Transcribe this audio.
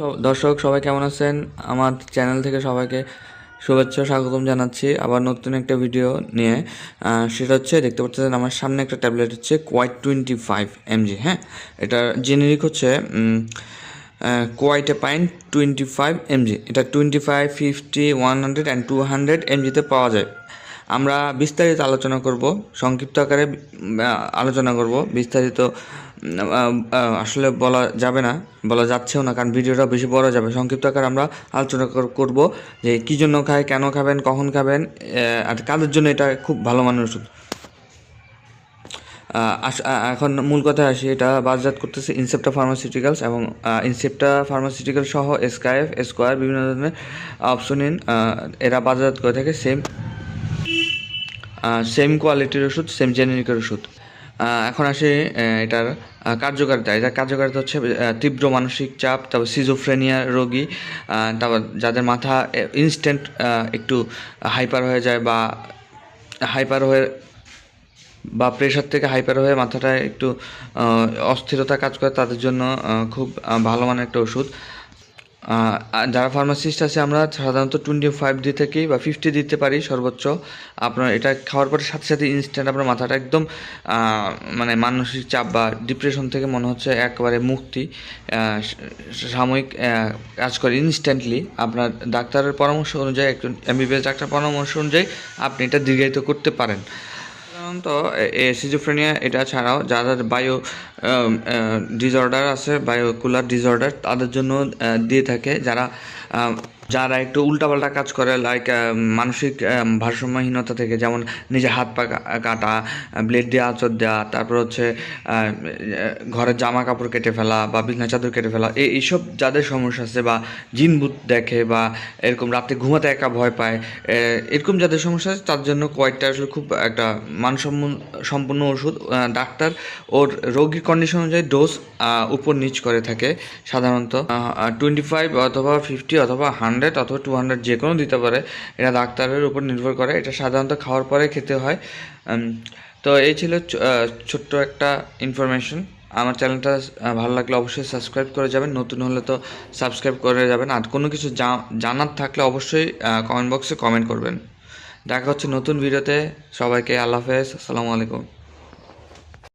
তো দর্শক, সবাই কেমন আছেন? আমার চ্যানেল থেকে সবাইকে শুভেচ্ছা, স্বাগতম জানাচ্ছি আবার নতুন একটা ভিডিও নিয়ে। সেটা হচ্ছে, দেখতে পাচ্ছেন আমার সামনে একটা ট্যাবলেট হচ্ছে কোয়াইট টোয়েন্টি ফাইভ এমজি হ্যাঁ? এটা জেনেরিক হচ্ছে quetiapine twenty five MG এটা twenty five fifty one hundred and two hundred এমজিতে পাওয়া যায়। আমরা বিস্তারিত আলোচনা করব, সংক্ষিপ্ত আকারে আলোচনা করব, বিস্তারিত আসলে বলা যাবে না, বলা যাচ্ছেও না, কারণ ভিডিওটা বেশি বড় যাবে। সংক্ষিপ্ত আকারে আমরা আলোচনা কর- করব যে কী জন্য খায়, কেন খাবেন, কখন খাবেন আর কাদের জন্য এটা খুব ভালো মানের ওষুধ। এখন মূল কথা আসি, এটা বাজারজাত করতেছে ইনসেপ্টা ফার্মাসিউটিক্যালস এবং ইনসেপ্টা ফার্মাসিউটিক্যাল সহ এসকাএফ এসকোয়ার, বিভিন্ন ধরনের অপশনিন এরা বাজারজাত করে থাকে, সেম সেম কোয়ালিটির ওষুধ, সেম জেনেরিকের ওষুধ। এখন আসে এটার কার্যকারিতা। এটার কার্যকারিতা হচ্ছে তীব্র মানসিক চাপ, তারপর সিজোফ্রেনিয়া রোগী তারপর যাদের মাথা ইনস্ট্যান্ট একটু হাইপার হয়ে যায় বা হাইপার হয়ে, বা প্রেশার থেকে হাইপার হয়ে মাথাটা একটু অস্থিরতা কাজ করে, তাদের জন্য খুব ভালো মানের একটা ওষুধ। যারা ফার্মাসিস্ট আছে, আমরা সাধারণত টোয়েন্টি ফাইভ দি থেকেই বা ফিফটি দিতে পারি সর্বোচ্চ। আপনার এটা খাওয়ার পরে সাথে সাথে ইনস্ট্যান্ট আপনার মাথাটা একদম মানে মানসিক চাপ বা ডিপ্রেশন থেকে মনে হচ্ছে একবারে মুক্তি সাময়িক কাজ করে ইনস্ট্যান্টলি আপনার ডাক্তারের পরামর্শ অনুযায়ী, একজন এমবিবিএস ডাক্তার পরামর্শ অনুযায়ী আপনি এটা দীর্ঘায়িত করতে পারেন। সাধারণত সিজোফ্রেনিয়া এটা ছাড়াও যাদের বায়ো ডিসঅর্ডার আছে বায়োকুলার ডিসঅর্ডার তাদের জন্য দিয়ে থাকে। যারা যারা একটু উল্টাপাল্টা কাজ করে লাইক মানসিক ভারসাম্যহীনতা থেকে, যেমন নিজে হাত পা কাটা ব্লেড দিয়ে আঁচড় দেওয়া তারপর হচ্ছে ঘরের জামা কাপড় কেটে ফেলা বা বিছনা চাদর কেটে ফেলা এই এইসব যাদের সমস্যা আছে বা জিন ভূত দেখে বা এরকম রাতে ঘুমাতে একা ভয় পায় এরকম যাদের সমস্যা আছে, তার জন্য কয়েকটা আসলে খুব একটা মানসম্ম, সম্পূর্ণ ওষুধ ডাক্তার ওর রোগীর কন্ডিশন অনুযায়ী ডোজ উপর নিচ করে থাকে, সাধারণত টোয়েন্টি ফাইভ অথবা ফিফটি অথবা হান্ড্রেড অথবা টু হান্ড্রেড যে কোনো দিতে পারে, এটা ডাক্তারের উপর নির্ভর করে। এটা সাধারণত খাওয়ার পরে খেতে হয়। তো এই ছিল ছোট্ট একটা ইনফরমেশন আমার চ্যানেলটা ভালো লাগলে অবশ্যই সাবস্ক্রাইব করে যাবেন। নতুন হলে তো সাবস্ক্রাইব করে যাবেন। আর কোনো কিছু জানার থাকলে অবশ্যই কমেন্ট বক্সে কমেন্ট করবেন। দেখা হচ্ছে নতুন ভিডিওতে সবাইকে আল্লাহ হাফেজ। আসসালামু আলাইকুম।